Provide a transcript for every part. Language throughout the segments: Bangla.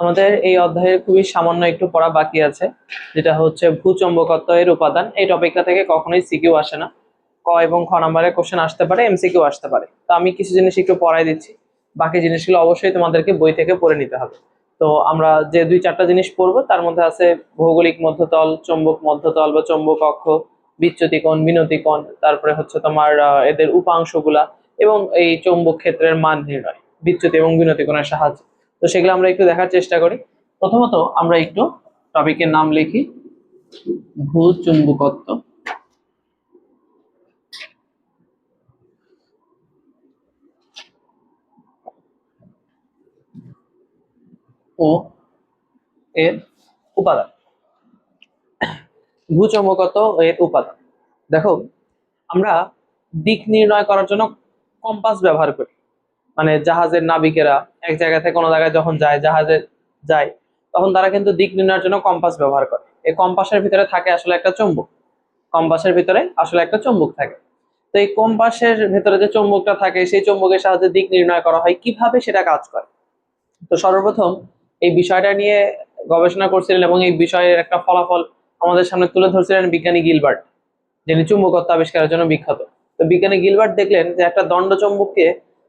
আমাদের এই অধ্যায়ে খুবই সামান্য একটু পড়া বাকি আছে, যেটা হচ্ছে ভূচম্বকত্ব এর উপাদান। এই টপিকটা থেকে কখনোই সিকিউ আসে না। ক এবং খ নাম্বারের কোশ্চেন আসতে পারে এমসিকিউ আসতে পারে। তো আমি কিছু জিনিস একটু পড়াই দিচ্ছি। বাকি জিনিসগুলো অবশ্যই তোমাদেরকে বই থেকে পড়ে নিতে হবে। তো আমরা যে দুই চারটা জিনিস পড়ব, তার মধ্যে আছে ভৌগোলিক মধ্যতল, চৌম্বক মধ্যতল বা চৌম্বক অক্ষ বিচ্যুতি কোণ বিনতি কোণ তারপরে হচ্ছে তোমার এদের উপাংশগুলা এবং এই চৌম্বক ক্ষেত্রের মান নির্ণয়, বিচ্যুতি এবং বিনতি কোণের সাহায্যে। তো সেগুলো আমরা একটু দেখার চেষ্টা করি। প্রথমত আমরা একটু টপিকের নাম লিখি। ভূচুম্বকত্ব। ও এর উপাদান। ভূচম্বকত্ব ও এর উপাদান। দেখো, আমরা দিক নির্ণয় করার জন্য কম্পাস ব্যবহার করি। মানে জাহাজের নাবিকেরা এক জায়গা থেকে কোনো জায়গায় যখন যায়, জাহাজে যায়, তখন তারা কিন্তু দিক নির্ণয়ের জন্য কম্পাস ব্যবহার করে। এই কম্পাসের ভিতরে থাকে আসলে একটা চুম্বক। কম্পাসের ভিতরে আসলে একটা চুম্বক থাকে। তো এই কম্পাসের ভিতরে যে চুম্বকটা থাকে, সেই চুম্বকের সাহায্যে দিক নির্ণয় করা হয়, কীভাবে সেটা কাজ করে? তো সর্বপ্রথম এই বিষয়টা নিয়ে গবেষণা করছিলেন এবং এই বিষয়ের একটা ফলাফল আমাদের সামনে তুলে ধরছিলেন বিজ্ঞানী গিলবার্ট, যিনি চুম্বকত্ব আবিষ্কারের জন্য বিখ্যাত। তো বিজ্ঞানী গিলবার্ট দেখলেন যে একটা দণ্ড চুম্বককে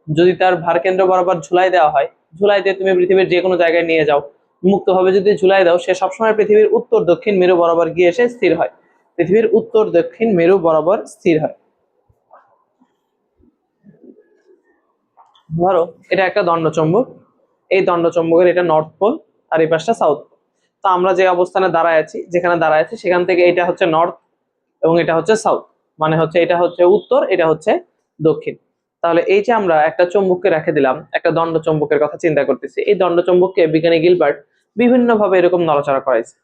যদি তার ভারকেন্দ্র বরাবর ঝুলাই দেওয়া হয়, ঝুলাই দিয়ে তুমি পৃথিবীর যে কোনো জায়গায় নিয়ে যাও। মুক্তভাবে যদি ঝুলাই দাও, সে সবসময় পৃথিবীর উত্তর, দক্ষিণ, মেরু বরাবর গিয়ে এসে স্থির হয়। পৃথিবীর উত্তর, দক্ষিণ, মেরু বরাবর স্থির হয়। ধরো, এটা একটা দণ্ডচম্বক। এই দণ্ডচম্বকের এটা নর্থ পোল আর এই পাশটা সাউথ পোল তো আমরা যে অবস্থানে দাঁড়ায় আছি, যেখানে দাঁড়ায় আছি, সেখান থেকে এটা হচ্ছে নর্থ এবং এটা হচ্ছে সাউথ মানে হচ্ছে এটা হচ্ছে উত্তর, এটা হচ্ছে দক্ষিণ। তাহলে এই যে আমরা একটা চম্বুককে রেখে দিলাম, একটা দণ্ড চম্বুকের কথা চিন্তা করতেছি, এই দণ্ড চম্বুককে বিজ্ঞানী গিলবার্ট বিভিন্নভাবে এরকম নড়াচড়া করাইছে।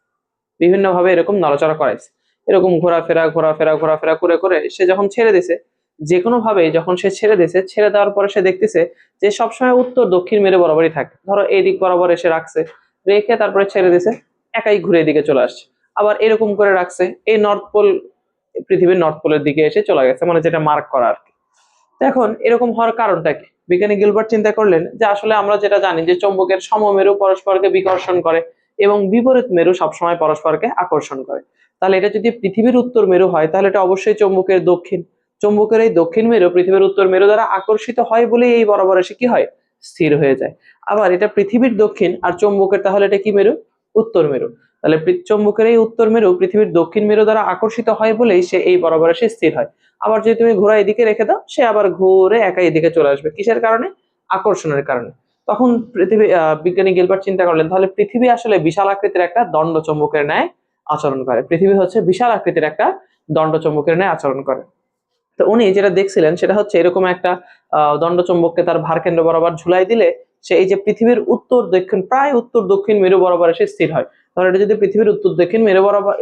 বিভিন্নভাবে এরকম নড়াচড়া করাইছে। এরকম ঘোরাফেরা ঘোরাফেরা ঘোরাফেরা করে করে সে যখন ছেড়ে দিছে যে ভাবে যখন সে ছেড়ে দিছে, ছেড়ে দেওয়ার পরে সে দেখতেছে যে সবসময় উত্তর, দক্ষিণ মেরে বরাবরই থাকে। ধরো এই দিক বরাবর এসে রাখছে, রেখে তারপরে ছেড়ে দিছে, একাই ঘুরে এদিকে চলে আসছে। আবার এরকম করে রাখছে, এই নর্থ পোল, পৃথিবীর নর্থ পোলের দিকে এসে চলে গেছে মানে যেটা মার্ক করা আর কি। এখন এরকম হওয়ার কারণটা কি? বিজ্ঞানী গিলবার্ট চিন্তা করলেন যে আসলে আমরা যেটা জানি যে চৌম্বকের সমমেরু পরস্পরকে বিকর্ষণ করে এবং বিপরীত মেরু সবসময় পরস্পরকে আকর্ষণ করে। তাহলে এটা যদি পৃথিবীর উত্তর মেরু হয়, তাহলে এটা অবশ্যই চৌম্বকের দক্ষিণ। চৌম্বকের এই দক্ষিণ মেরু পৃথিবীর উত্তর মেরু দ্বারা আকর্ষিত হয় বলেই এই বরাবর এসে কি হয়? স্থির হয়ে যায়। আবার এটা পৃথিবীর দক্ষিণ আর চৌম্বকের, তাহলে এটা কি মেরু? উত্তর মেরু। তাহলে চৌম্বকের এই উত্তর মেরু পৃথিবীর দক্ষিণ মেরু দ্বারা আকর্ষিত হয় বলেই সে এই বরাবর এসে স্থির হয়। আবার যদি তুমি ঘোড়া এদিকে রেখে দাও, সে আবার ঘুরে একা এদিকে চলে আসবে। কিসের কারণে? আকর্ষণের কারণে। তখন পৃথিবী বিজ্ঞানী গিলবার্ট চিন্তা করলেন, তাহলে পৃথিবী আসলে বিশাল আকৃতির একটা দণ্ড চৌম্বকের ন্যায় আচরণ করে। পৃথিবী হচ্ছে বিশাল আকৃতির একটা দণ্ড চৌম্বকের ন্যায় আচরণ করে। তো উনি যেটা দেখছিলেন, সেটা হচ্ছে এরকম একটা দণ্ড চৌম্বককে তার ভারকেন্দ্র বরাবর ঝুলাই দিলে, সে এই যে পৃথিবীর উত্তর, দক্ষিণ, প্রায় উত্তর, দক্ষিণ মেরু বরাবর এসে স্থির হয়। তাহলে এটা যদি পৃথিবীর উত্তর, দক্ষিণ মেরু বরাবর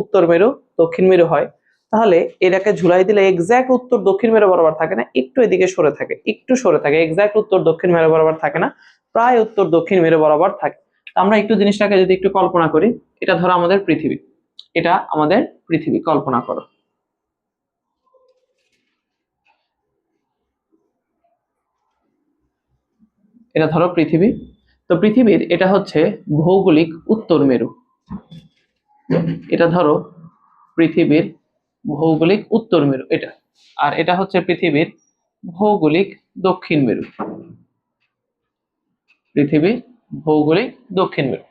উত্তর মেরু, দক্ষিণ মেরু হয় তাহলে এটাকে ঝুলাই দিলে এক্সাক্ট উত্তর দক্ষিণ মেরু বরাবর থাকে না, একটু এদিকে সরে থাকে, একটু সরে থাকে এক্সাক্ট উত্তর দক্ষিণ মেরু বরাবর থাকে না, প্রায় উত্তর দক্ষিণ মেরু বরাবর থাকে। আমরা একটু জিনিসটাকে যদি একটু কল্পনা করি, এটা ধরো আমাদের পৃথিবী, এটা আমাদের পৃথিবী, কল্পনা করো। এটা ধরো পৃথিবী, তো পৃথিবীর এটা হচ্ছে ভৌগোলিক উত্তর মেরু। এটা ধরো পৃথিবীর ভৌগোলিক উত্তর মেরু, এটা। আর এটা হচ্ছে পৃথিবীর ভৌগোলিক দক্ষিণ মেরু। পৃথিবীর ভৌগোলিক দক্ষিণ মেরু।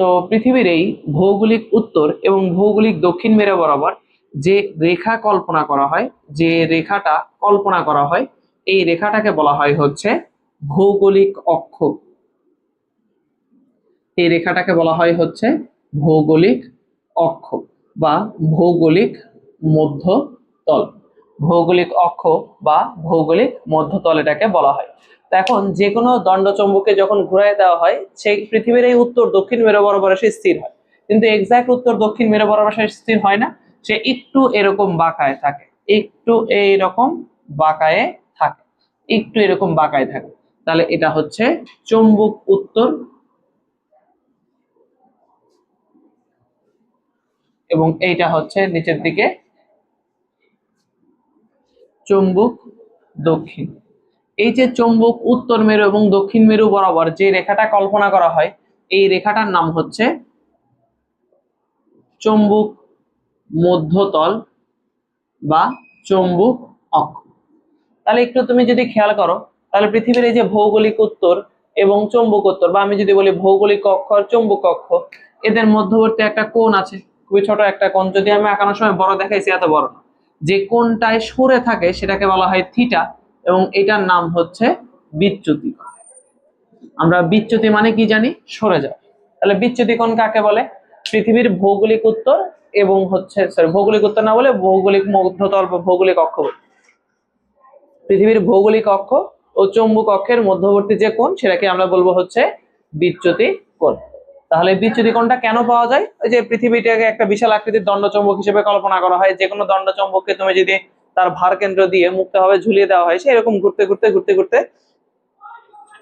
তো পৃথিবীর এই ভৌগোলিক উত্তর এবং ভৌগোলিক দক্ষিণ মেরু বরাবর যে রেখা কল্পনা করা হয়, যে রেখাটা কল্পনা করা হয়, এই রেখাটাকে বলা হয় হচ্ছে ভৌগোলিক অক্ষ। এই রেখাটাকে বলা হয় হচ্ছে ভৌগোলিক অক্ষ বা ভৌগোলিক মধ্যতল। ভৌগোলিক অক্ষ বা ভৌগোলিক মধ্যতল এটাকে বলা হয়। তো এখন যে কোনো দণ্ডচম্বুকে যখন ঘুরাই দেওয়া হয় সেই পৃথিবীর এই উত্তর দক্ষিণ মেরু বরাবর এসে স্থির হয়। কিন্তু এক্সাক্ট উত্তর দক্ষিণ মেরু বরাবর স্থির হয় না, সে একটু এরকম বাঁকায় থাকে। একটু এইরকম বাঁকায়ে থাকে। একটু এরকম বাঁকায় থাকে। তাহলে এটা হচ্ছে চম্বুক উত্তর এবং এইটা হচ্ছে নিচের দিকে চম্বুক দক্ষিণ এই যে চম্বুক উত্তর মেরু এবং দক্ষিণ মেরু বরাবর যে রেখাটা কল্পনা করা হয়, এই রেখাটার নাম হচ্ছে চম্বুক মধ্যতল বা চম্বুক অক্ষ তাহলে একটু তুমি যদি খেয়াল করো, তাহলে পৃথিবীর এই যে ভৌগোলিক উত্তর এবং চৌম্বক উত্তর, বা আমি যদি বলি ভৌগোলিক অক্ষ আর চৌম্বক অক্ষ, এদের মধ্যবর্তী একটা কোণ আছে, খুবই ছোট একটা কোণ, যদি আমি আঁকানোর সময় বড় দেখাইছি, এত বড় না। যে কোণটায় সরে থাকে সেটাকে বলা হয় থিটা এবং এটার নাম হচ্ছে বিচ্যুতি আমরা বিচ্যুতি মানে কি জানি? সরে যায় তাহলে বিচ্যুতি কোণ কাকে বলে? পৃথিবীর ভৌগোলিক উত্তর এবং হচ্ছে সরি ভৌগোলিক উত্তর না বলে ভৌগোলিক মধ্যতল বা ভৌগোলিক অক্ষ পৃথিবীর ভৌগোলিক অক্ষ ও চৌম্বক অক্ষের মধ্যবর্তী যে কোণ সেটাকে আমরা বলব হচ্ছে বিচ্যুতি কোণ। তাহলে বিচ্যুতি কোণটা কেন পাওয়া যায়? ওই যে পৃথিবীটাকে একটা বিশাল আকৃতির দণ্ডচম্বক হিসেবে কল্পনা করা হয়, যে কোনো দণ্ডচম্বককে তুমি যদি তার ভার কেন্দ্র দিয়ে মুক্তভাবে ঝুলিয়ে দেওয়া হয়, সেরকম ঘুরতে ঘুরতে ঘুরতে ঘুরতে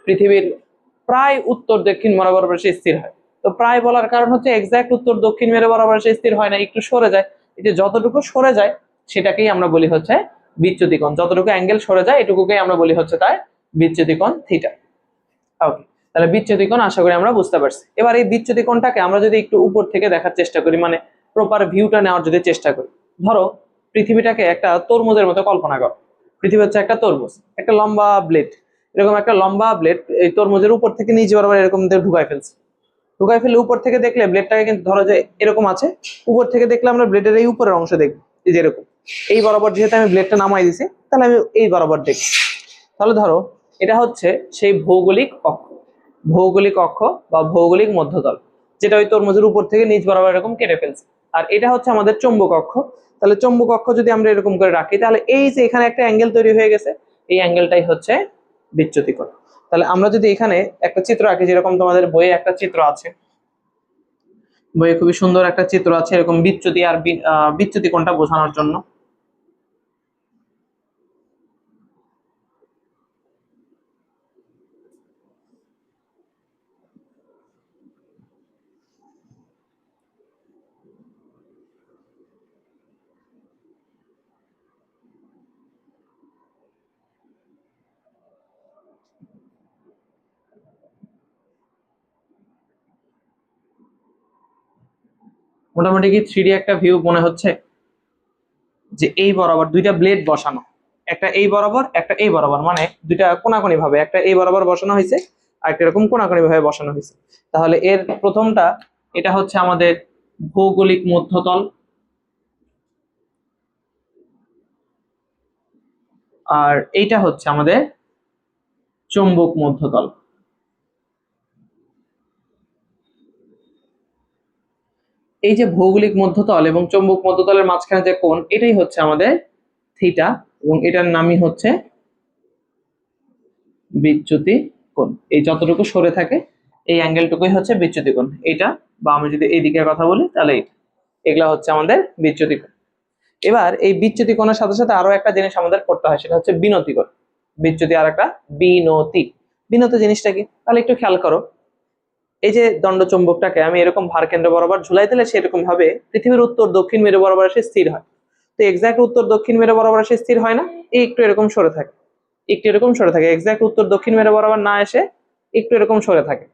পৃথিবীর প্রায় উত্তর দক্ষিণ বরাবর সে স্থির হয়। তো প্রায় বলার কারণ হচ্ছে এক্সাক্ট উত্তর দক্ষিণ মেরু বরাবর সে স্থির হয় না, একটু সরে যায়। এই যে যতটুকু সরে যায়, সেটাকেই আমরা বলি হচ্ছে বিচ্যুতি কোণ। যতটুকু অ্যাঙ্গেল সরে যায়, এটুকুকেই আমরা বলি হচ্ছে তাই বিচ্যুতি কোণ থিটা ওকে তাহলে বিচ্যুতি কোণ আশা করি আমরা বুঝতে পারছি। এবার এই বিচ্যুতি কোণটাকে আমরা যদি একটু উপর থেকে দেখার চেষ্টা করি মানে প্রপার ভিউটা নেওয়ার যদি চেষ্টা করি। ধরো, পৃথিবীটাকে একটা তরমুজের মতো কল্পনা করো। পৃথিবী হচ্ছে একটা তরমুজ, একটা লম্বা ব্লেড এরকম একটা লম্বা ব্লেড এই তরমুজের উপর থেকে নিচে বরাবর এরকম ঢুকাই ফেলছে। ঢুকাই ফেলে উপর থেকে দেখলে ব্লেডটাকে কিন্তু ধরো যে এরকম আছে, উপর থেকে দেখলে আমরা ব্লেডের এই উপরের অংশ দেখব, এই যে এরকম। এই বরাবর যেহেতু আমি ব্লেডটা নামাই দিছি, তাহলে আমি এই বরাবর দেখি তাহলে ধরো, এটা হচ্ছে সেই ভৌগোলিক অক্ষ। ভৌগোলিক অক্ষ বা ভৌগোলিক মধ্যতল, যেটা ওই তরমুজের উপর থেকে নিচ বরাবর এরকম কেটে ফেলছে। আর এটা হচ্ছে আমাদের চৌম্বক অক্ষ। তাহলে চৌম্বক অক্ষ যদি আমরা এরকম করে রাখি, তাহলে এই যে এখানে একটা অ্যাঙ্গেল তৈরি হয়ে গেছে, এই অ্যাঙ্গেলটাই হচ্ছে বিচ্যুতি কোণ তাহলে আমরা যদি এখানে একটা চিত্র আঁকি, যেরকম তোমাদের বইয়ে একটা চিত্র আছে, বইয়ে খুবই সুন্দর একটা চিত্র আছে এরকম বিচ্যুতি আর বিচ্যুতি কোণটা বোঝানোর জন্য। মোটামুটি কি থ্রি একটা ভিউ মনে হচ্ছে যে এই বরাবর দুইটা ব্লেড বসানো। একটা এই বরাবর, একটা এই বরাবর। মানে দুইটা কোনাকুনি ভাবে, একটা এই বরাবর বসানো হয়েছে, আর একটা এরকম কোনাকুনি ভাবে বসানো হয়েছে। তাহলে এর প্রথমটা, এটা হচ্ছে আমাদের ভৌগোলিক মধ্যতল। আর এইটা হচ্ছে আমাদের চৌম্বক মধ্যতল। এই যে ভৌগোলিক মধ্যতল এবং চৌম্বক মধ্যতলের মাঝখানে যে কোণ, এটাই হচ্ছে আমাদের থিটা এবং এটার নামই হচ্ছে বিচ্যুতি কোণ। এই যতটুকু সরে থাকে, এই অ্যাঙ্গেলটুকুই হচ্ছে বিচ্যুতি কোণ। এটা বা আমি যদি এই দিকের কথা বলি, তাহলে এগুলা হচ্ছে আমাদের বিচ্যুতি কোণ। এবার এই বিচ্যুতি কোণের সাথে সাথে আরও একটা জিনিস আমাদের করতে হয়, সেটা হচ্ছে বিনতি কোণ। বিচ্যুতি আর একটা বিনতি। বিনতি জিনিসটা কি? তাহলে একটু খেয়াল করো। এই যে দণ্ডচুম্বকটাকে আমি এরকম ভার কেন্দ্র বরাবর ঝুলাই দিলে সেরকম ভাবে পৃথিবীর উত্তর, দক্ষিণ, মেরু বরাবর এসে স্থির হয়। তো এক্সাক্ট উত্তর, দক্ষিণ, মেরু বরাবর এসে স্থির হয় না এই একটু এরকম সরে থাকে। একটু এরকম সরে থাকে। এক্সাক্ট উত্তর, দক্ষিণ, মেরু বরাবর না এসে একটু এরকম সরে থাকে।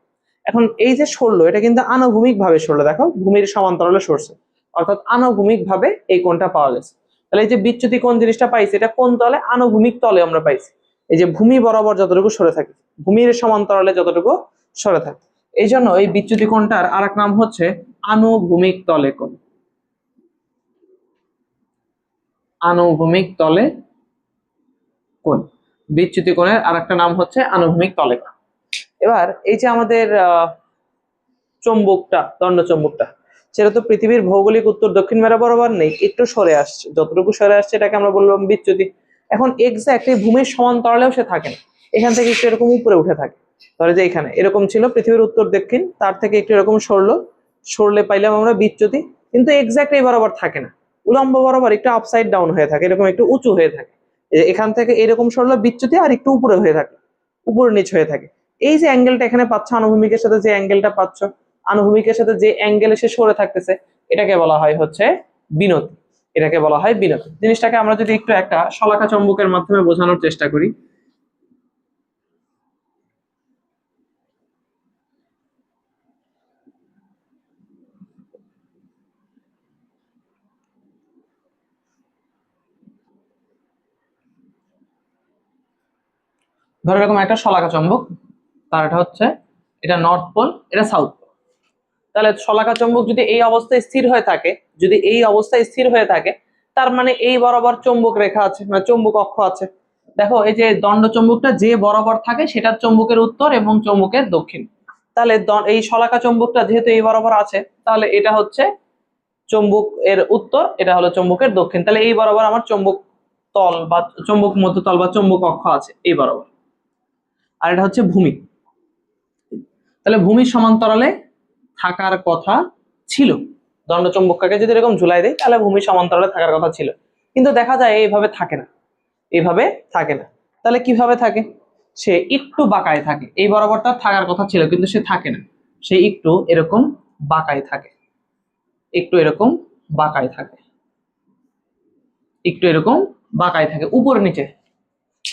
এখন এই যে সরলো, এটা কিন্তু আনুভূমিক ভাবে সরলো। দেখো, ভূমির সমান্তরালে সরছে। অর্থাৎ আনুভূমিক ভাবে এই কোণটা পাওয়া গেছে। তাহলে এই যে বিচ্যুতি কোন জিনিসটা পাইছি, এটা কোন তলে, আনুভূমিক তলে আমরা পাইছি। এই যে ভূমি বরাবর যতটুকু সরে থাকে, ভূমির সমান্তরালে যতটুকু সরে থাকে। এই জন্য এই বিচ্যুতি কোণটার আর নাম হচ্ছে আনুভূমিক তলে কোণ। আনুভূমিক তলে কোণ। বিচ্যুতি কোণের আর নাম হচ্ছে আনুভূমিক তলে কোণ। এবার এই যে আমাদের চৌম্বকটা, দণ্ড চৌম্বকটা, সেটা তো পৃথিবীর ভৌগোলিক উত্তর দক্ষিণ মেরু বরাবর নেই, একটু সরে আসছে, যতটুকু সরে আসছে এটাকে আমরা বললাম বিচ্যুতি। এখন এক্স্যাক্ট এই ভূমির সমান্তরালেও সে থাকে না এখান থেকে একটু এরকম উপরে উঠে থাকে। ধরে যে এখানে, এরকম ছিল পৃথিবীর উত্তর, দক্ষিণ, তার থেকে একটু এরকম সরলো। সরলে পাইলাম আমরা বিচ্যুতি, কিন্তু এক্স্যাক্ট এই বরাবর থাকে না। উলম্ব বরাবর একটু আপসাইড ডাউন হয়ে থাকে, এরকম একটু উঁচু হয়ে থাকে। এখান থেকে এরকম সরলো বিচ্যুতি আর একটু উপরে হয়ে থাকে, উপরে নিচ হয়ে থাকে। এই যে অ্যাঙ্গেলটা এখানে পাচ্ছ, আনুভূমিকের সাথে যে অ্যাঙ্গেলটা পাচ্ছ, আনুভূমিকের সাথে যে অ্যাঙ্গেল এসে সরে থাকতেছে, এটাকে বলা হয় হচ্ছে বিনতি। এটাকে বলা হয় বিনতি। জিনিসটাকে আমরা যদি একটু একটা শলাকা চম্বুকের মাধ্যমে বোঝানোর চেষ্টা করি ধরো এরকম একটা শলাকা চম্বক তার এটা হচ্ছে এটা নর্থ পোল এটা সাউথ পোল তাহলে শলাকা চম্বক যদি এই অবস্থায় স্থির হয়ে থাকে, যদি এই অবস্থায় স্থির হয়ে থাকে, তার মানে এই বরাবর চম্বক রেখা আছে মানে চম্বক অক্ষ আছে। দেখো, এই যে দণ্ড চম্বকটা যে বরাবর থাকে, সেটার চম্বকের উত্তর এবং চম্বকের দক্ষিণ। তাহলে এই শলাকা চম্বকটা যেহেতু এই বরাবর আছে, তাহলে এটা হচ্ছে চম্বক এর উত্তর, এটা হলো চম্বকের দক্ষিণ। তাহলে এই বরাবর আমার চম্বক তল বা চম্বক মধ্যতল বা চম্বক অক্ষ আছে, এই বরাবর। আর এটা হচ্ছে ভূমি। তাহলে ভূমির সমান্তরালে থাকার কথা ছিল। দণ্ড চম্বককে যদি এরকম ঝুলাই দেয়, তাহলে ভূমি সমান্তরালে থাকার কথা ছিল। কিন্তু দেখা যায় এইভাবে থাকে না। এইভাবে থাকে না। তাহলে কীভাবে থাকে? সে একটু বাঁকায় থাকে। এই বরাবরটা থাকার কথা ছিল, কিন্তু সে থাকে না। সে একটু এরকম বাঁকায় থাকে। একটু এরকম বাঁকায় থাকে। একটু এরকম বাঁকায় থাকে। উপর নিচে।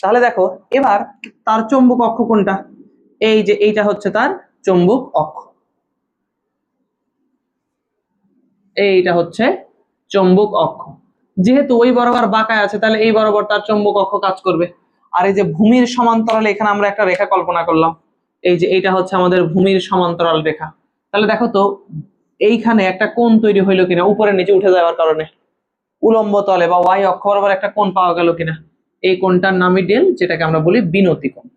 তাহলে দেখো, এবার তার চম্বক অক্ষ কোনটা? এই যে এইটা হচ্ছে তার চম্বক অক্ষ। এইটা হচ্ছে চম্বক অক্ষ। যেহেতু ওই বরাবর বাঁকায় আছে, তাহলে এই বরাবর তার চম্বক অক্ষ কাজ করবে। আর এই যে ভূমির সমান্তরালে এখানে আমরা একটা রেখা কল্পনা করলাম। এই যে এইটা হচ্ছে আমাদের ভূমির সমান্তরাল রেখা। তাহলে দেখো তো, এইখানে একটা কোণ তৈরি হইল কিনা উপরে নিচে উঠে যাওয়ার কারণে। উলম্ব তলে বা ওয়াই অক্ষ বরাবর একটা কোণ পাওয়া গেল কিনা। এই কোণটার নামই ডেল, যেটাকে আমরা বলি বিনতি কোণ।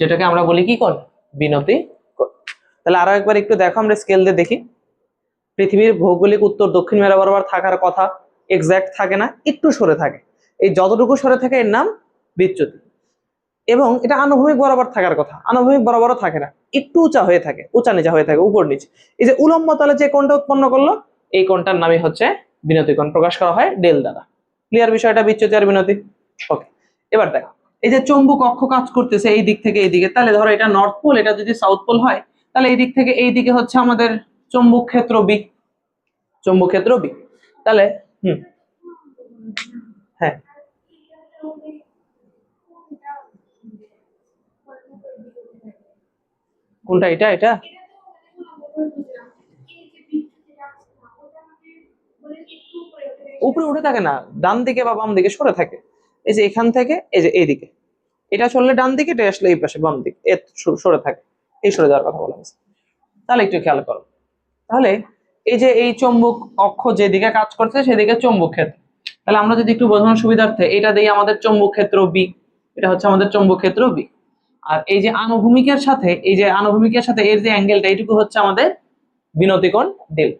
যেটাকে আমরা বলি কি কোণ? বিনতি কোণ। তাহলে আরও একবার একটু দেখো, আমরা স্কেল দিয়ে দেখি। পৃথিবীর ভৌগোলিক উত্তর দক্ষিণ মেরু বরাবর থাকার কথা এক্স্যাক্ট থাকে না, একটু সরে থাকে। এই যতটুকু সরে থাকে, এর নাম বিচ্যুতি। এবং এটা আনুভূমিক বরাবর থাকার কথা, আনুভূমিক বরাবরও থাকে না। একটু উঁচা হয়ে থাকে, উঁচা নিচা হয়ে থাকে, উপর নিচে। এই যে উলম্ব তলে যে কোণটা উৎপন্ন করল, এই কোণটার নামই হচ্ছে বিনতি কোণ। প্রকাশ করা হয় ডেল দ্বারা। ক্লিয়ার বিষয়টা, বিচ্যুতি আর বিনতি? ওকে এবার দেখো, এই যে চম্বুক অক্ষ কাজ করতেছে এই দিক থেকে এই দিকে, তাহলে ধরো এটা নর্থ পোল এটা যদি সাউথ পোল হয়, তাহলে এই দিক থেকে এই দিকে হচ্ছে আমাদের চম্বুক ক্ষেত্র বি চম্বুক ক্ষেত্র বি তাহলে, হুম। হ্যাঁ। কোনটা এটা এটা? উপরে উঠে থাকে না, ডান দিকে বা বাম দিকে সরে থাকে। এই যে এখান থেকে, এই যে এইদিকে। এটা চললে ডান দিকে, এটা আসলে এই পাশে বাম দিকে এ সরে থাকে। এই সরে যাওয়ার কথা বলা হয়েছে। তাহলে একটু খেয়াল করো। তাহলে এই যে এই চম্বক অক্ষ যেদিকে কাজ করছে, সেদিকে চম্বক ক্ষেত্র। তাহলে আমরা যদি একটু বোঝানোর সুবিধার্থে, এটা দিয়ে আমাদের চম্বক ক্ষেত্র বি এটা হচ্ছে আমাদের চম্বক ক্ষেত্র বি আর এই যে আনুভূমিকের সাথে, এই যে আনুভূমিকের সাথে এর যে অ্যাঙ্গেলটা এইটুকু হচ্ছে আমাদের বিনতিকোণ ডেল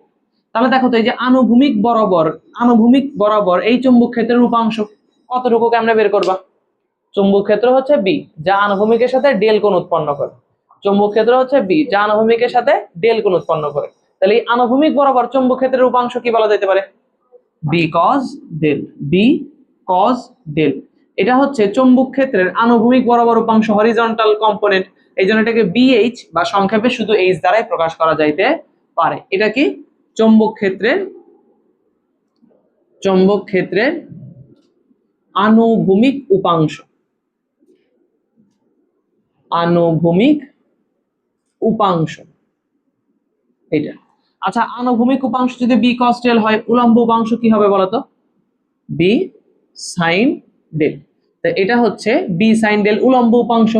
তাহলে দেখো তো এই যে আনুভূমিক বরাবর আনুভূমিক বরাবর এই চুম্বক ক্ষেত্রের রূপাংশ কতটুকু কেমনে বের করবা? চুম্বক ক্ষেত্র হচ্ছে বি যা আনুভূমিকের সাথে ডেল কোণ উৎপন্ন করে। চুম্বক ক্ষেত্র হচ্ছে বি যা আনুভূমিকের সাথে ডেল কোণ উৎপন্ন করে। তাহলে এই আনুভূমিক বরাবর চুম্বক ক্ষেত্রের রূপাংশ কি বলা যেতে পারে? B cos del B cos del এটা হচ্ছে চুম্বক ক্ষেত্রের আনুভূমিক বরাবর উপাংশ হরিজন্টাল কম্পোনেন্ট এই জন্য এটাকে বিএইচ বা সংক্ষেপে শুধু এইচ দ্বারাই প্রকাশ করা যাইতে পারে। এটা কি? চৌম্বক ক্ষেত্রের চৌম্বক ক্ষেত্রের আনুভূমিক উপাংশ। আনুভূমিক উপাংশ। এটা। আচ্ছা আনুভূমিক উপাংশ যদি বি কস্টেল হয়, উলম্ব উপাংশ কি হবে বলতো? বি সাইন ডেল এটা হচ্ছে বি সাইন ডেল উলম্ব উপাংশ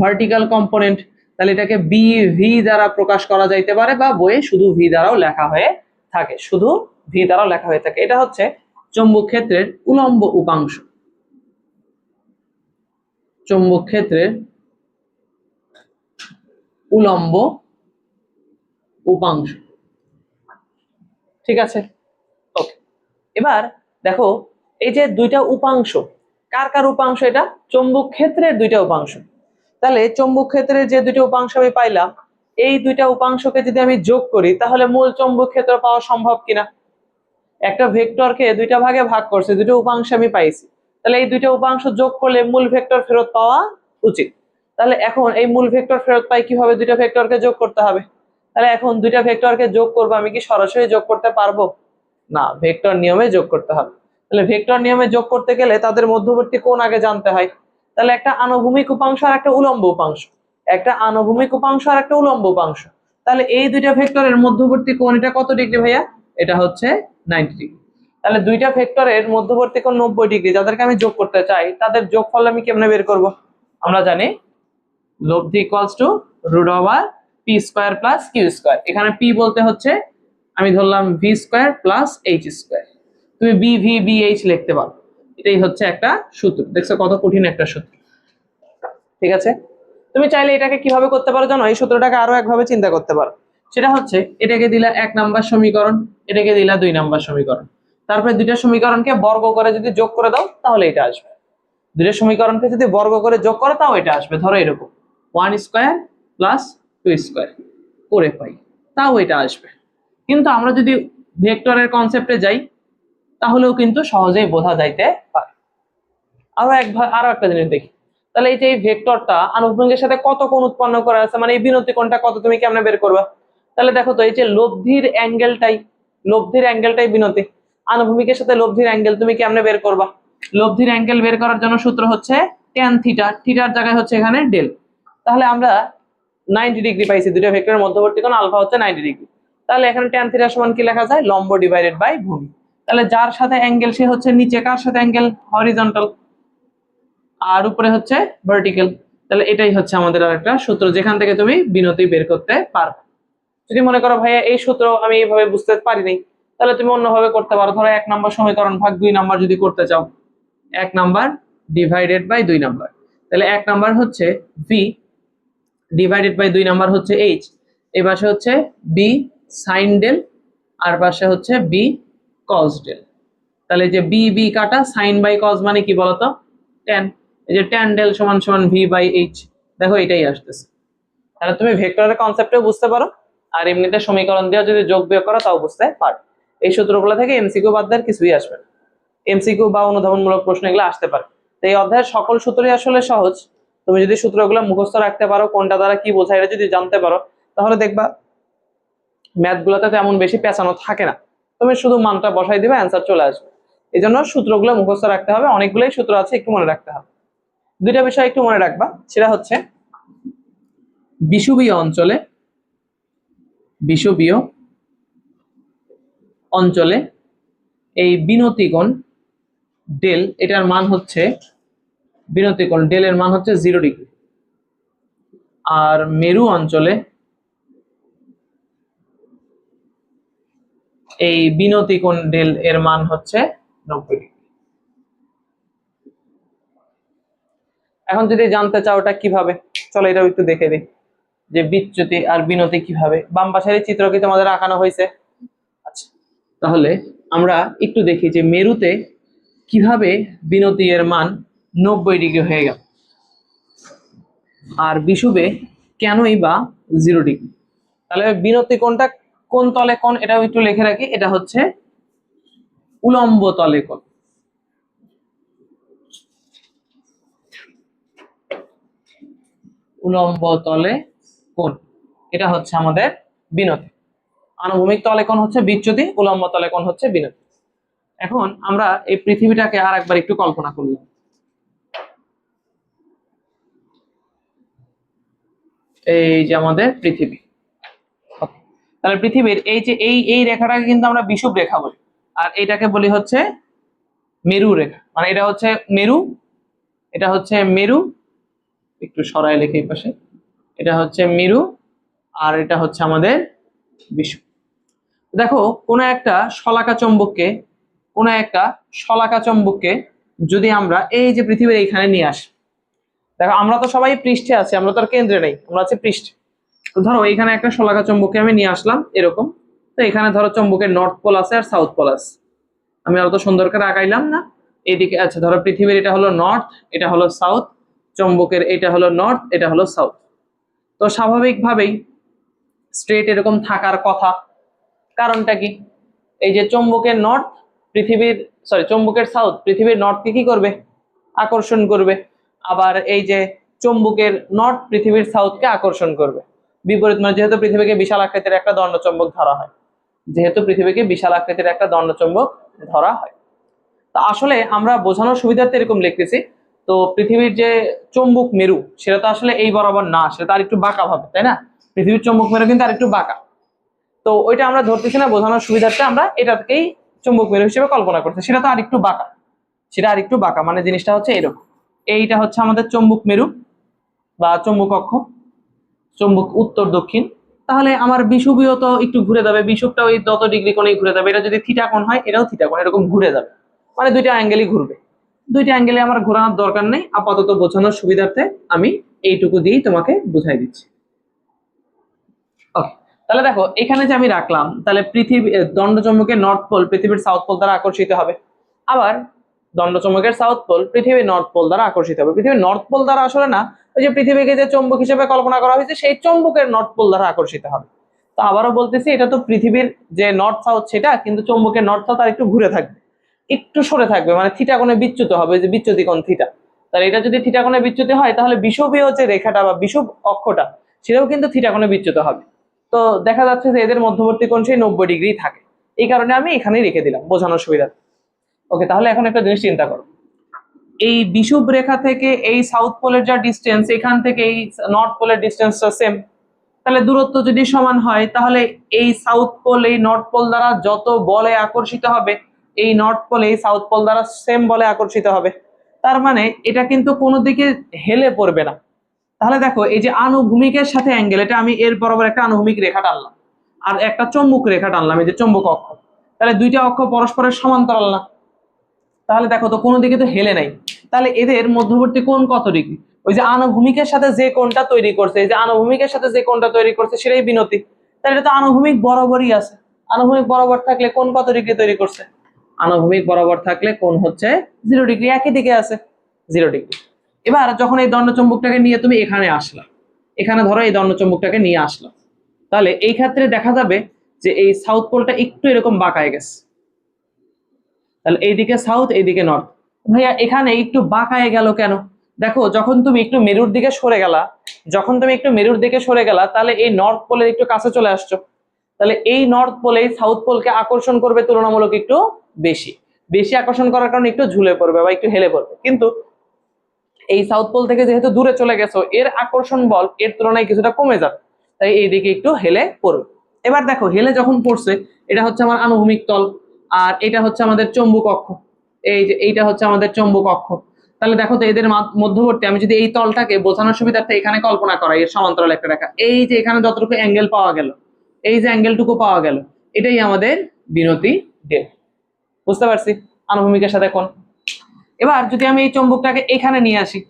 ভার্টিক্যাল কম্পোনেন্ট তাহলে এটাকে বি ভি দ্বারা প্রকাশ করা যাইতে পারে বা বইয়ে শুধু ভি দ্বারাও লেখা হয়ে থাকে, শুধু ভি দ্বারাও লেখা হয়ে থাকে। এটা হচ্ছে চৌম্বক ক্ষেত্রের উলম্ব উপাংশ। চৌম্বক ক্ষেত্রের উলম্ব উপাংশ। ঠিক আছে? ওকে এবার দেখো, এই যে দুইটা উপাংশ, কার কার উপাংশ এটা? চৌম্বক ক্ষেত্রের দুইটা উপাংশ। তাহলে চৌম্বক ক্ষেত্রের যে দুইটা উপাংশ আমি পাইলাম, এই দুইটা উপাংশকে যদি আমি যোগ করি, তাহলে মূল চৌম্বক ক্ষেত্র পাওয়া সম্ভব কিনা? একটা ভেক্টরকে দুইটা ভাগে ভাগ করছে, দুটো উপাংশ আমি পাইছি। তাহলে এই দুইটা উপাংশ যোগ করলে মূল ভেক্টর ফেরত পাওয়া উচিত। তাহলে এখন এই মূল ভেক্টর ফেরত পাই কীভাবে? দুইটা ভেক্টরকে যোগ করতে হবে। তাহলে এখন দুইটা ভেক্টরকে যোগ করব আমি কি সরাসরি যোগ করতে পারব? না, ভেক্টর নিয়মে যোগ করতে হবে। তাহলে ভেক্টর নিয়মে যোগ করতে গেলে তাদের মধ্যবর্তী কোন আগে জানতে হয়। তাহলে একটা আনুভূমিক উপাংশ আর একটা উলম্ব উপাংশ। একটা আনুভূমিক উপাংশ আর একটা উলম্ব উপাংশ। তাহলে এই দুইটা ভেক্টরের মধ্যবর্তী কোণ এটা কত ডিগ্রি ভাইয়া? এটা হচ্ছে নাইনটি ডিগ্রি তাহলে দুইটা ভেক্টরের মধ্যবর্তী কোণ নব্বই ডিগ্রি। যাদেরকে আমি যোগ করতে চাই, তাদের যোগফল আমি কেমনে বের করব? আমরা জানি লব্ধি equals to root over P square plus Q square এখানে পি বলতে হচ্ছে, আমি ধরলাম V square plus H square তুমি বি ভি বি এইচ লিখতে পারো। এটাই হচ্ছে একটা সূত্র। দেখছ কত কঠিন একটা সূত্র। ঠিক আছে? তুমি চাইলে এটাকে কীভাবে করতে পারো জানো? এই সূত্রটাকে আরও একভাবে চিন্তা করতে পারো। সেটা হচ্ছে, এটাকে দিলা এক নাম্বার সমীকরণ, এটাকে দিলা দুই নাম্বার সমীকরণ। তারপরে দুইটা সমীকরণকে বর্গ করে যদি যোগ করে দাও, তাহলে এটা আসবে। দুইটা সমীকরণকে যদি বর্গ করে যোগ করো, তাও এটা আসবে। ধরো এরকম। One square plus two square করে পাই, তাও এটা আসবে। কিন্তু আমরা যদি ভেক্টরের কনসেপ্টে যাই তাহলেও কিন্তু সহজেই বোঝা যাইতে পারে। আরও এক আরও একটা জিনিস দেখি। তাহলে এই যে এই ভেক্টরটা আনুভঙ্গের সাথে কত কোণ উৎপন্ন করা আছে? মানে এই বিনতি কোণটা কত তুমি কেমনে বের করবা? তাহলে দেখো তো, এই যে লব্ধির অ্যাঙ্গেলটাই লব্ধির অ্যাঙ্গেলটাই বিনতি। আনুভূমিকের সাথে লব্ধির অ্যাঙ্গেল তুমি কেমনে বের করবা? লব্ধির অ্যাঙ্গেল বের করার জন্য সূত্র হচ্ছে ট্যান থিটা থিটার জায়গায় হচ্ছে এখানে ডেল তাহলে আমরা নাইনটি ডিগ্রি পাইছি দুটো ভেক্টরের মধ্যবর্তী কোণ আলফা হচ্ছে নাইনটি ডিগ্রি তাহলে এখানে ট্যান থিটা সমান কি লেখা যায়? লম্ব ডিভাইডেড বাই ভূমি। তাহলে যার সাথে অ্যাঙ্গেল সে হচ্ছে নিচে, কার সাথে অ্যাঙ্গেল হরিজন্টাল আর উপরে হচ্ছে ভার্টিক্যাল তাহলে এটাই হচ্ছে আমাদের আরেকটা সূত্র, যেখান থেকে তুমি বিনতি বের করতে পারবে। যদি মনে করো, ভাইয়া, এই সূত্র আমি এইভাবে বুঝতে পারিনি তাহলে তুমি অন্যভাবে করতে পারো। ধরো এক নম্বর সমীকরণ ভাগ দুই নাম্বার যদি করতে চাও। এক নাম্বার ডিভাইডেড বাই দুই নাম্বার। তাহলে এক নাম্বার হচ্ছে ভি ডিভাইডেড বাই দুই নাম্বার হচ্ছে এইচ এই পাশে হচ্ছে বি সাইন ডেল আর পাশে হচ্ছে বি কজ ডেল তাহলে যে বি বি কাটা সাইন বাই কজ মানে কি বলতো? ট্যান এই যে ট্যান ডেল সমান সমান ভি বাই এইচ দেখো এটাই আসতেছে। তাহলে তুমি ভেক্টরের কনসেপ্টেও বুঝতে পারো। আর এমনিতে সমীকরণ দিয়ে যদি যোগ বিয়োগ করো, তাও বুঝতে পারো। এই সূত্রগুলো থেকে এমসিকিউ বাদ দেওয়ার কিছুই আসবে না। এমসিকিউ বা অনুধাবনমূলক প্রশ্ন এগুলো আসতে পারে। তো এই অধ্যায়ের সকল সূত্রই আসলে সহজ। তুমি যদি সূত্রগুলো মুখস্থ রাখতে পারো, কোনটা দ্বারা কি বোঝায়, এটা যদি জানতে পারো, তাহলে দেখবা ম্যাথ গুলোতে তেমন বেশি পেঁচানো থাকে না। তুমি শুধু মানটা বসাই দিবে অ্যান্সার চলে আসবে। এই জন্য সূত্রগুলো মুখস্থ রাখতে হবে। অনেকগুলোই সূত্র আছে, একটু মনে রাখতে হবে। দুইটা বিষয় একটু মনে রাখবা। সেটা হচ্ছে, বিষুবীয় অঞ্চলে বিষুবীয় অঞ্চলে এই বিনতিকোণ ডেল, এটার মান হচ্ছে, বিনতিকোণ ডেলের মান হচ্ছে জিরো ডিগ্রি আর মেরু অঞ্চলে এই বিনতি বিনতিকোণ ডেল এর মান হচ্ছে নব্বই ডিগ্রি। এখন যদি জানতে চাও ওটা কীভাবে, চলো এটাও একটু দেখে দিই। যে বিচ্যুতি আর বিনতি কীভাবে। বাম পাশের চিত্র কি তোমাদের আঁকানো হয়েছে? আচ্ছা তাহলে আমরা একটু দেখি যে মেরুতে কীভাবে বিনতি এর মান নব্বই ডিগ্রি হয়ে গেল। আর বিষুবে কেনই বা জিরো ডিগ্রি। তাহলে বিনতি কোনটা কোন তলে কোন, এটাও একটু লিখে রাখি, এটা হচ্ছে উলম্ব তলে কোন। উলম্ব তলে কোন, এটা হচ্ছে আমাদের বিনতি। আনুভূমিক তলে কোন হচ্ছে বিচ্যুতি, উলম্ব তলে কোন হচ্ছে বিনতি। এখন আমরা এই পৃথিবীটাকে আর একবার একটু কল্পনা করলাম। এই যে আমাদের পৃথিবী। তাহলে পৃথিবীর এই যে এই এই রেখাটাকে কিন্তু আমরা বিষুব রেখা বলি। আর এটাকে বলি হচ্ছে মেরু রেখা। মানে এটা হচ্ছে মেরু, এটা হচ্ছে মেরু, একটু সরাই লেখে এই পাশে। এটা হচ্ছে মেরু, আর এটা হচ্ছে আমাদের বিষুব। দেখো, কোনো একটা শলাকা চম্বককে, কোনো একটা শলাকা চম্বককে যদি আমরা এই যে পৃথিবীর এইখানে নিয়ে আসি, দেখো, আমরা তো সবাই পৃষ্ঠে আছি, আমরা তো আর কেন্দ্রে নেই, আমরা আছি পৃষ্ঠে। তো ধরো এখানে একটা শলাকা চম্বককে আমি নিয়ে আসলাম, এরকম। তো এখানে ধরো চম্বকের নর্থ পোল আছে আর সাউথ পোল আছে। আমি অত সুন্দর করে আঁকাইলাম না। এদিকে আচ্ছা ধরো পৃথিবীর এটা হলো নর্থ এটা হলো সাউথ চম্বকের এটা হলো নর্থ এটা হলো সাউথ তো স্বাভাবিকভাবেই স্ট্রেট এরকম থাকার কথা। কারণটা কি? এই যে চম্বকের নর্থ পৃথিবীর সরি চম্বকের সাউথ পৃথিবীর নর্থকে কি করবে? আকর্ষণ করবে। আবার এই যে চম্বুকের নর্থ পৃথিবীর সাউথকে আকর্ষণ করবে। বিপরীত মানে যেহেতু পৃথিবীকে বিশাল আকৃতির একটা দণ্ডচম্বক ধরা হয়, যেহেতু পৃথিবীকে বিশাল আকৃতির একটা দণ্ডচম্বক ধরা হয়। তা আসলে আমরা বোঝানোর সুবিধার্থে এরকম লিখতেছি, তো পৃথিবীর যে চম্বুক মেরু, সেটা তো আসলে এই বরাবর না, সেটা আর একটু বাঁকা ভাবে, তাই না? পৃথিবীর চম্বুক মেরু কিন্তু আর একটু বাঁকা। তো ওইটা আমরা ধরতেছি না, বোঝানোর সুবিধার্থে আমরা এটাকেই চুম্বক মেরু হিসেবে কল্পনা করছি সেটা তো আর একটু বাঁকা। সেটা আর একটু বাঁকা মানে জিনিসটা হচ্ছে এরকম। এইটা হচ্ছে আমাদের চম্বুক মেরু বা চুম্বক অক্ষ। চুম্বক উত্তর দক্ষিণ। তাহলে আমার বিষুবীয় তো একটু ঘুরে যাবে বিষুবটা ওই যত ডিগ্রি কোণেই ঘুরে যাবে। এটা যদি থিটা কোণ হয় এটাও থিটা কোণ এরকম ঘুরে যাবে। মানে দুইটা অ্যাঙ্গেলই ঘুরবে। দুইটা অ্যাঙ্গেলে আমার ঘোরানোর দরকার নেই আপাতত বোঝানোর সুবিধার্থে আমি এইটুকু দিয়েই তোমাকে বুঝাই দিচ্ছি। ওকে তাহলে দেখো এখানে যে আমি রাখলাম তাহলে পৃথিবী এ, দণ্ডচুম্বকের নর্থ পোল পৃথিবীর সাউথ পোল দ্বারা আকর্ষিত হবে। আবার দণ্ডচুম্বকের সাউথ পোল পৃথিবীর নর্থ পোল দ্বারা আকর্ষিত হবে। পৃথিবীর নর্থ পোল দ্বারা আসলে না ওই যে পৃথিবীকে যে চুম্বক হিসেবে কল্পনা করা হয়েছে, সেই চুম্বকের নর্থ পোল দ্বারা আকর্ষিত হবে। তো আবারও বলতেছি, এটা তো পৃথিবীর যে নর্থ সাউথ সেটা, কিন্তু চুম্বকের নর্থ সাউথ আর একটু ঘুরে থাকবে। একটু সরে থাকবে মানে থিটা কোণে বিচ্যুত হবে যে বিচ্যুতি কোণ থিটা তাহলে এটা যদি থিটা কোণে বিচ্যুতি হয়, তাহলে বিষুবীয় যে রেখাটা বা বিষুব অক্ষটা, সেটাও কিন্তু থিটা কোণে বিচ্যুত হবে। তো দেখা যাচ্ছে যে এদের মধ্যবর্তী কোণ সেই নব্বই ডিগ্রি থাকে। এই কারণে আমি এখানেই রেখে দিলাম, বোঝানোর সুবিধা। ওকে, তাহলে এখন একটা জিনিস চিন্তা করো। এই বিষুব রেখা থেকে এই সাউথ পোলের যা ডিস্টেন্স এখান থেকে এই নর্থ পোলের ডিস্টেন্সটা সেম তাহলে দূরত্ব যদি সমান হয়, তাহলে এই সাউথ পোল এই নর্থ পোল দ্বারা যত বলে আকর্ষিত হবে, এই নর্থ পোল এই সাউথ পোল দ্বারা সেম বলে আকর্ষিত হবে। তার মানে এটা কিন্তু কোনো দিকে হেলে পড়বে না। তাহলে দেখো, এই যে আনুভূমিকের সাথে অ্যাঙ্গেল এটা আমি এর বরাবর একটা আনুভূমিক রেখা টানলাম। আর একটা চম্বুক রেখা টানলাম, এই যে চম্বক অক্ষ। তাহলে দুইটা অক্ষ পরস্পরের সমান্তরাল না। তাহলে দেখো তো কোনো দিকে তো হেলে নাই। তাহলে এদের মধ্যবর্তী কোণ কত ডিগ্রি? ওই যে আনুভূমিকের সাথে যে কোণটা তৈরি করছে এই যে আনুভূমিকের সাথে যে কোণটা তৈরি করছে সেটাই বিনতি। তাহলে এটা তো আনুভূমিক বরাবরই আছে। আনুভূমিক বরাবর থাকলে কোন কত ডিগ্রি তৈরি করছে? আনুভূমিক বরাবর থাকলে কোন হচ্ছে জিরো ডিগ্রি একই দিকে আছে। Zero degree. এবার যখন এই দণ্ড দণ্ডচম্বুকটাকে নিয়ে তুমি এখানে আসলা এখানে ধরো এই দণ্ড দণ্ডচম্বুকটাকে নিয়ে আসলা তাহলে এই ক্ষেত্রে দেখা যাবে যে এই সাউথ পোলটা একটু এরকম বাঁকায় গেছে। তাহলে এইদিকে সাউথ এইদিকে নর্থ ভাইয়া, এখানে একটু বাঁকায় গেল কেন? দেখো, যখন তুমি একটু মেরুর দিকে সরে গেলা, যখন তুমি একটু মেরুর দিকে সরে গেলা, তাহলে এই নর্থ পোলের একটু কাছে চলে আসছো। তাহলে এই নর্থ পোলে সাউথ পোলকে আকর্ষণ করবে তুলনামূলক একটু বেশি। বেশি আকর্ষণ করার কারণে একটু ঝুলে পড়বে বা একটু হেলে পড়বে। কিন্তু এই সাউথ পোল থেকে যেহেতু দূরে চলে গেছো, এর আকর্ষণ বল এর তুলনায় কিছুটা কমে যাবে। তাই এইদিকে একটু হেলে পড়বে। এবার দেখো, হেলে যখন পড়ছে, এটা হচ্ছে আমার আনুভূমিক তল, আর এটা হচ্ছে আমাদের চম্বুক অক্ষ। এই যে এইটা হচ্ছে আমাদের চম্বুক অক্ষ তাহলে দেখো তো এদের মধ্যবর্তী, আমি যদি এই তলটাকে বোঝানোর সুবিধার্থে এখানে কল্পনা করাই এর সমান্তরাল একটা রেখা, এই যে এখানে যতটুকু অ্যাঙ্গেল পাওয়া গেল, এই যে অ্যাঙ্গেলটুকু পাওয়া গেল, এটাই আমাদের বিনতি ডেল বুঝতে পারছি? আনুভূমিকের সাথে কোন এবার যদি আমি এই চম্বুকটাকে এখানে নিয়ে আসি,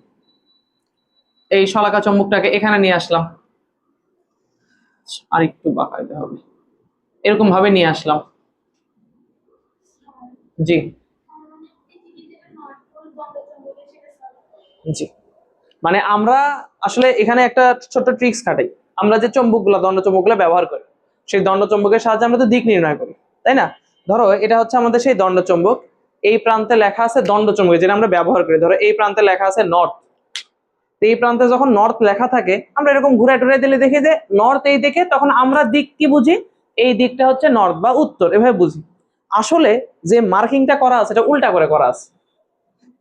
এই শলাকা চম্বুকটাকে এখানে নিয়ে আসলাম আর একটু বাঁকাইতে হবে। এরকম ভাবে নিয়ে আসলাম। জি। জি। মানে আমরা আসলে এখানে একটা ছোট্ট ট্রিক্স খাটাই। আমরা যে চম্বুকগুলো, দণ্ড চম্বুকগুলো ব্যবহার করি, সেই দণ্ড চম্বকের সাহায্যে আমরা তো দিক নির্ণয় করি, তাই না? ধরো, এটা হচ্ছে আমাদের সেই দণ্ড চম্বক। এই প্রান্তে লেখা আছে দণ্ড চম্বক, যেটা আমরা ব্যবহার করি। ধরো, এই প্রান্তে লেখা আছে নর্থ এই প্রান্তে যখন নর্থ লেখা থাকে, আমরা এরকম ঘুরে টুরে দিলে দেখি যে নর্থ এই দিকে, তখন আমরা দিক কি বুঝি? এই দিকটা হচ্ছে নর্থ বা উত্তর, এভাবে বুঝি। আসলে যে মার্কিংটা করা আছে, এটা উল্টা করে করা আছে।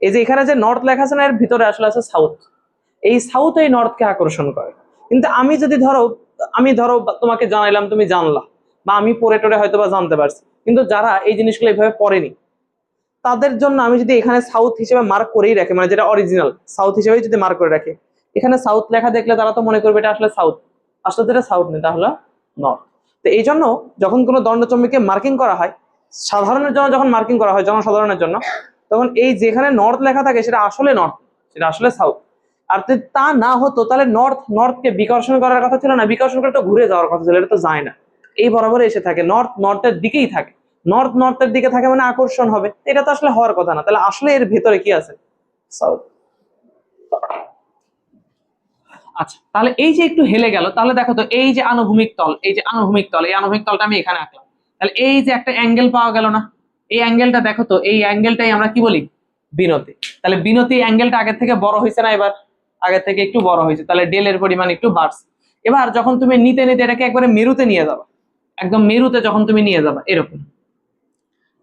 এই যে এখানে যে নর্থ লেখা আছে না, এর ভিতরে আসলে আছে সাউথ এই সাউথ এই নর্থকে আকর্ষণ করে। কিন্তু আমি যদি ধরো, আমি ধরো তোমাকে জানাইলাম, তুমি জানলা, বা আমি পড়ে টরে হয়তো বা জানতে পারছি। কিন্তু যারা এই জিনিসগুলো এইভাবে পড়েনি, তাদের জন্য আমি যদি এখানে সাউথ হিসেবে মার্ক করেই রাখি মানে যেটা অরিজিনাল সাউথ হিসেবে যদি মার্ক করে রাখি, এখানে সাউথ লেখা দেখলে তারা তো মনে করবে এটা আসলে সাউথ আসলে এটা সাউথ নেই তাহলে নর্থ তো এই জন্য যখন কোনো দণ্ডচম্বিকে মার্কিং করা হয়, সাধারণের জন্য যখন মার্কিং করা হয়, জনসাধারণের জন্য তখন এই যেখানে নর্থ লেখা থাকে সেটা আসলে নর্থ সেটা আসলে সাউথ আর যদি তা না হতো, তাহলে নর্থ নর্থকে বিকর্ষণ করার কথা ছিল না, বিকর্ষণ করে তো ঘুরে যাওয়ার কথা ছিল, এটা তো যায় না। এই বরাবর এসে থাকে নর্থ নর্থের দিকেই থাকে। নর্থ নর্থের দিকে থাকে মানে আকর্ষণ হবে, এটা তো আসলে হওয়ার কথা না। তাহলে আসলে এর ভেতরে কি আছে? সাউথ আচ্ছা তাহলে এই যে একটু হেলে গেল, তাহলে দেখো তো, এই যে আনুভূমিক তল, এই যে আনুভূমিক তল, এই আনুভূমিক তলটা আমি এখানে আঁকলাম। তাহলে এই যে একটা অ্যাঙ্গেল পাওয়া গেল না এই অ্যাঙ্গেলটা দেখো তো, এই অ্যাঙ্গেলটাই আমরা কি বলি? বিনতি। তাহলে বিনতি অ্যাঙ্গেলটা আগের থেকে বড় হয়েছে না এবার? আগের থেকে একটু বড় হয়েছে। তাহলে ডেলের পরিমাণ একটু বাড়ছে। এবার যখন তুমি নিতে নিতে এটাকে একবারে মেরুতে নিয়ে যাবা, একদম মেরুতে যখন তুমি নিয়ে যাবা, এরকম।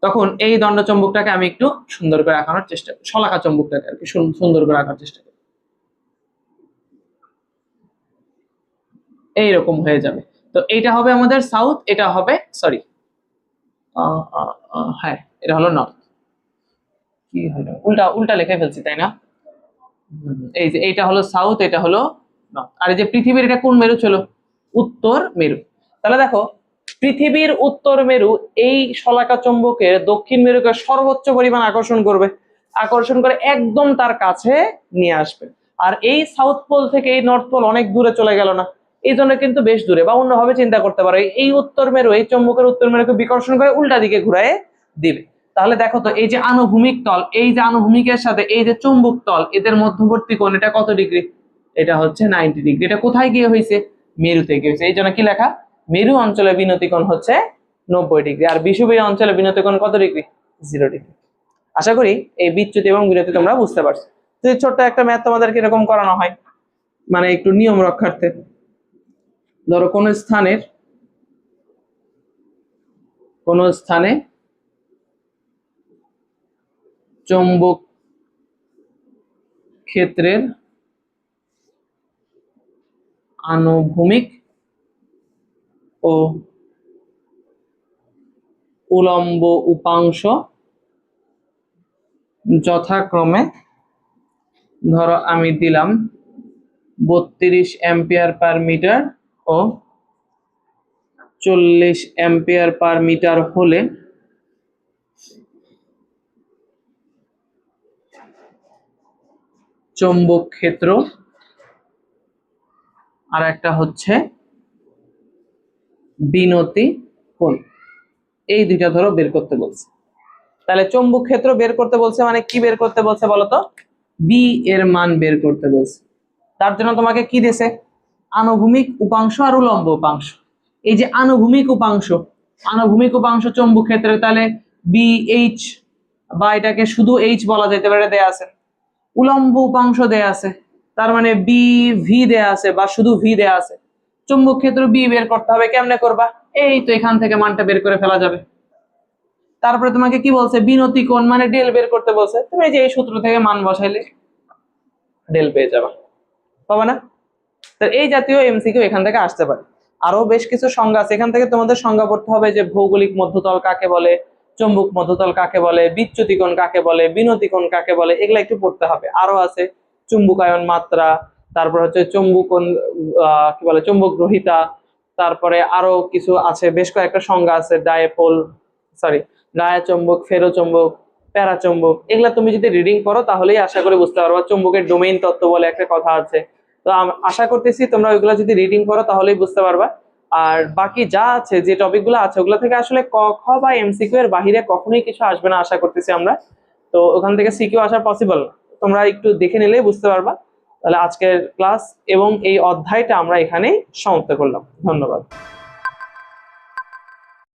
তখন এই দণ্ড চম্বুকটাকে আমি একটু সুন্দর করে আঁকানোর চেষ্টা করি। শলাকা চম্বুকটাকে আর কি, সুন- সুন্দর করে আঁকার চেষ্টা করি। এইরকম হয়ে যাবে। তো এইটা হবে আমাদের সাউথ এটা হবে সরি হ্যাঁ এটা হলো নর্থ কি হলো? উল্টা উল্টা লিখে ফেলছি তাই না? এই যে এইটা হলো সাউথ এটা হলো নর্থ আর এই যে পৃথিবীর এটা কোন মেরু ছিল উত্তর মেরু। তাহলে দেখো পৃথিবীর উত্তর মেরু এই শলাকা চুম্বকের দক্ষিণ মেরুকে সর্বোচ্চ পরিমাণ আকর্ষণ করবে। আকর্ষণ করে একদম তার কাছে নিয়ে আসবে। আর এই সাউথ পোল থেকে এই নর্থ পোল অনেক দূরে চলে গেল না। এই জন্য কিন্তু বেশ দূরে, বা অন্যভাবে চিন্তা করতে পারো। এই উত্তর মেরু, এই চুম্বকের উত্তর মেরুকে বিকর্ষণ করে উল্টা দিকে ঘুরায় দিবে। তাহলে দেখো তো, এই যে আনুভূমিক তল, এই যে আনুভূমিকের সাথে এই যে চুম্বক তল, এদের মধ্যবর্তী কোণ, এটা কত ডিগ্রি? এটা হচ্ছে নাইনটি ডিগ্রি। এটা কোথায় গিয়ে হয়েছে? মেরুতে গিয়ে হয়েছে। এই জন্য কি লেখা? মেরু অঞ্চলে বিনতি কোণ হচ্ছে নব্বই ডিগ্রি, আর বিষুবীয় অঞ্চলে বিনতি কোণ কত ডিগ্রি? Zero degree. আশা করি এই বিচ্যুতি এবং বিরতি তোমরা বুঝতে পারছ। তো ছোট্ট একটা ম্যাথ তোমাদেরকে এরকম করানো হয় মানে একটু নিয়ম রক্ষার্থে। ধরো কোন স্থানের, কোন স্থানে চৌম্বক ক্ষেত্রের আনুভূমিক ও উলম্ব উপাংশ যথাক্রমে, ধরো আমি দিলাম বত্রিশ অ্যাম্পিয়ার পার মিটার ও চল্লিশ অ্যাম্পিয়ার পার মিটার হলে চৌম্বক ক্ষেত্র আর একটা হচ্ছে বিনতি কোণ। এই দুইটা ধরো বের করতে বলছে। তাহলে চৌম্বক ক্ষেত্র বের করতে বলছে মানে কি বের করতে বলছে বলতো? বি এর মান বের করতে বলছে। তার জন্য তোমাকে কি দিয়েছে? আনুভূমিক উপাংশ আর উলম্ব উপাংশ। এই যে আনুভূমিক উপাংশ আনুভূমিক উপাংশ চৌম্বক ক্ষেত্রে তাহলে বি এইচ বা এটাকে শুধু এইচ বলা যেতে পারে দেয়া আছে। উলম্ব উপাংশ দেয়া আছে, তার মানে বি ভি দেয়া আছে বা শুধু ভি দেয়া আছে। চুম্বক ক্ষেত্র বি বের করতে হবে, কেমনে করবা? এই তো এখান থেকে মানটা বের করে ফেলা যাবে। তারপরে তোমাকে কি বলছে? বিনতি কোণ মানে ডেল বের করতে বলছে। তুমি যে এই সূত্র থেকে মান বসাইলে, ডেল পেয়ে যাবা। পাবা না? তো এই জাতীয় এমসিকিউ এখান থেকে আসতে পারে। আরও বেশ কিছু সংজ্ঞা আছে। এখান থেকে তোমাদের সংজ্ঞা পড়তে হবে যে ভৌগোলিক মধ্যতল কাকে বলে চুম্বক মধ্যতল কাকে বলে বিচ্যুতি কোণ কাকে বলে বিনতি কোণ কাকে বলে এগুলা একটু পড়তে হবে। আরও আছে চুম্বকায়ন মাত্রা তারপর হচ্ছে চুম্বকন আহ, কি বলে চুম্বক গ্রহিতা তারপরে আরও কিছু আছে। বেশ কয়েকটা সংজ্ঞা আছে। ডায়াপোল সরি ডায়া চুম্বক ফেরো চুম্বক প্যারা চুম্বক এগুলা তুমি যদি রিডিং করো তাহলেই আশা করে বুঝতে পারবা। চুম্বকের ডোমেইন তত্ত্ব বলে একটা কথা আছে। তো আশা করতেছি তোমরা ওইগুলো যদি রিডিং করো তাহলেই বুঝতে পারবা। আর বাকি যা আছে, যে টপিকগুলো আছে, ওগুলো থেকে আসলে ক, খ বা এমসিকিউ এর বাহিরে কখনোই কিছু আসবে না, আশা করতেছি আমরা। তো ওখান থেকে সিকিউ আসা পসিবল না তোমরা একটু দেখে নিলেই বুঝতে পারবা। তাহলে আজকের ক্লাস এবং এই অধ্যায়টা আমরা এখানেই সমাপ্ত করলাম। ধন্যবাদ।